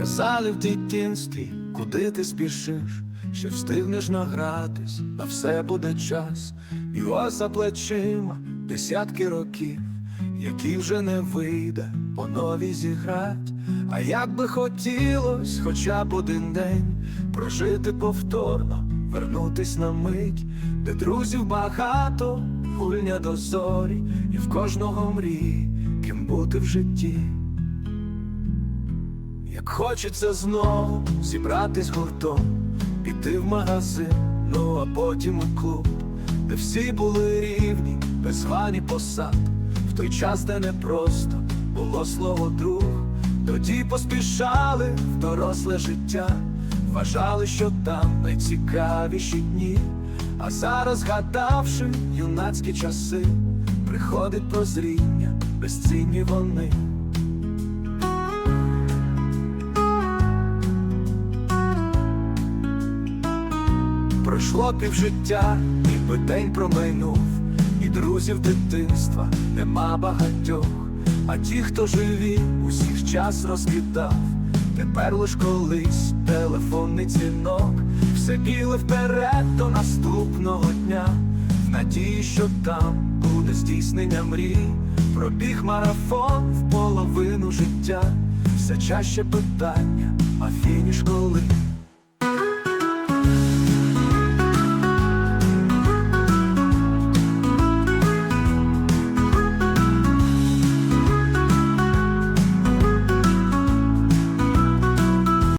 Казали в дитинстві, куди ти спішиш, ще встигнеш награтись, на все буде час, і ось за плечима десятки років, які вже не вийде по новій зіграть. А як би хотілось, хоча б один день прожити повторно, вернутись на мить, де друзів багато, гульня до зорі, і в кожного мрії, ким бути в житті. Як хочеться знову зібратись гуртом, піти в магазин, ну а потім у клуб, де всі були рівні, без звані посад, в той час, де не просто було слово друг, тоді поспішали в доросле життя, вважали, що там найцікавіші дні, а зараз, згадавши юнацькі часи, приходить прозріння, безцінні вони. Пройшло півжиття, ніби день промайнув, і друзів дитинства нема багатьох, а ті, хто живі, усіх час розкидав. Тепер лиш колись телефонний дзвінок, все біле вперед до наступного дня, в надії, що там буде здійснення мрій, пробіг марафон в половину життя, все чаще питання, а фініш коли.